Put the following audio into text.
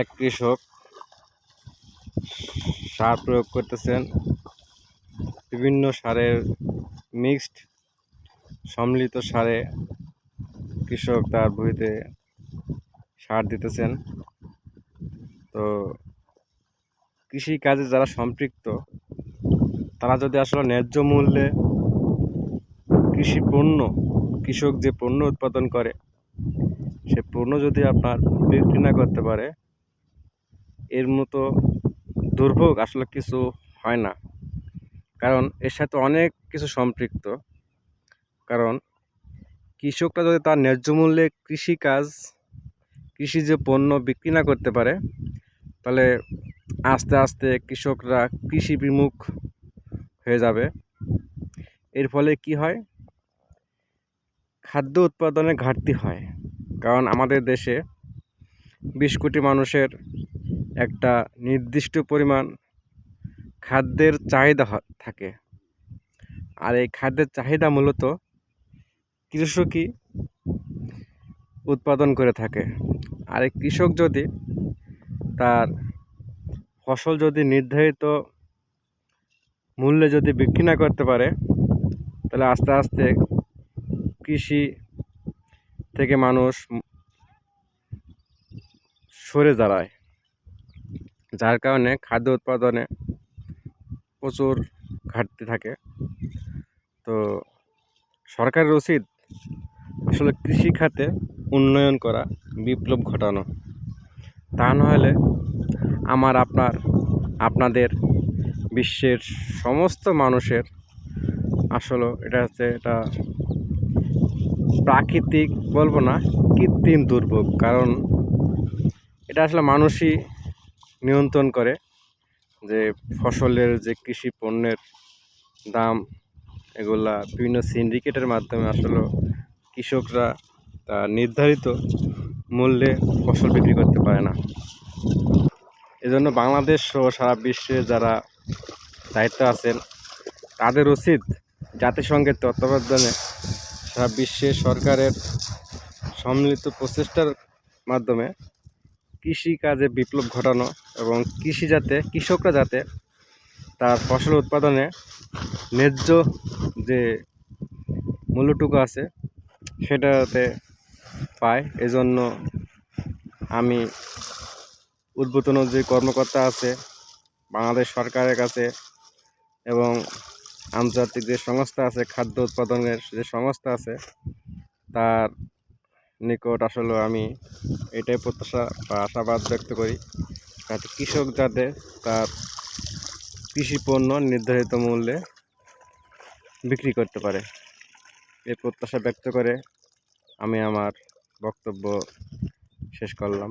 এক কৃষক সার প্রয়োগ করতেছেন। বিভিন্ন সারের মিক্সড সম্মিলিত সারে কৃষক তার ভুঁইতে সার দিতেছেন। তো কৃষি কাজে যারা সম্পৃক্ত, তারা যদি আসলে ন্যায্য মূল্যে কৃষি পণ্য, কৃষক যে পণ্য উৎপাদন করে, সে পণ্য যদি আপনার বিক্রি না করতে পারে এর মতো দুর্ভোগ আসলে কিছু হয় না। কারণ এর সাথে অনেক কিছু সম্পৃক্ত। কারণ কৃষকরা যদি তার ন্যায্য মূল্যে কৃষিকাজ, কৃষি যে পণ্য বিক্রি না করতে পারে, তাহলে আস্তে আস্তে কৃষকরা কৃষি বিমুখ হয়ে যাবে। এর ফলে কি হয়? খাদ্য উৎপাদনে ঘাটতি হয়। কারণ আমাদের দেশে বিশ কোটি মানুষের একটা নির্দিষ্ট পরিমাণ খাদ্যের চাহিদা থাকে। আর এই খাদ্যের চাহিদা মূলত কৃষকই উৎপাদন করে থাকে। আর এই কৃষক যদি তার ফসল যদি নির্ধারিত মূল্যে যদি বিক্রি না করতে পারে, তাহলে আস্তে আস্তে কৃষি থেকে মানুষ সরে দাঁড়ায়। যার কারণে খাদ্য উৎপাদনে প্রচুর ঘাটতি থাকে। তো সরকারের উচিত আসলে কৃষি খাতে উন্নয়ন করা বিপ্লব ঘটানো। তা নাহলে আমার, আপনার, আপনাদের বিশ্বের সমস্ত মানুষের আসলে এটা হচ্ছে এটা প্রাকৃতিক বলব না, কৃত্রিম দুর্ভোগ। কারণ এটা আসলে মানুষই নিয়ন্ত্রণ করে যে ফসলের যে কৃষি পণ্যের দাম এগুলা বিভিন্ন সিন্ডিকেটের মাধ্যমে আসলে কৃষকরা, তা নির্ধারিত মূল্যে ফসল বিক্রি করতে পারে না। এজন্য বাংলাদেশ সহ সারা বিশ্বে যারা দায়িত্ব আছেন, তাদের উচিত জাতিসংঘের তত্ত্বাবধানে সারা বিশ্বে সরকারের সম্মিলিত প্রচেষ্টার মাধ্যমে কৃষিকাজে বিপ্লব ঘটানো এবং কৃষি যাতে কৃষকরা যাতে তার ফসল উৎপাদনে ন্যায্য যে মূল্যটুকু আছে সেটা যাতে পায়। এজন্য আমি উদ্বোধন যে কর্মকর্তা আছে, বাংলাদেশ সরকারের কাছে এবং আন্তর্জাতিক যে সংস্থা আছে, খাদ্য উৎপাদনের যে সংস্থা আছে, তার নিকট আসলে আমি এটাই প্রত্যাশা বা আশাবাদ ব্যক্ত করি যাতে কৃষক যাতে তার কৃষি পণ্য নির্ধারিত মূল্যে বিক্রি করতে পারে। এই প্রত্যাশা ব্যক্ত করে আমি আমার বক্তব্য শেষ করলাম।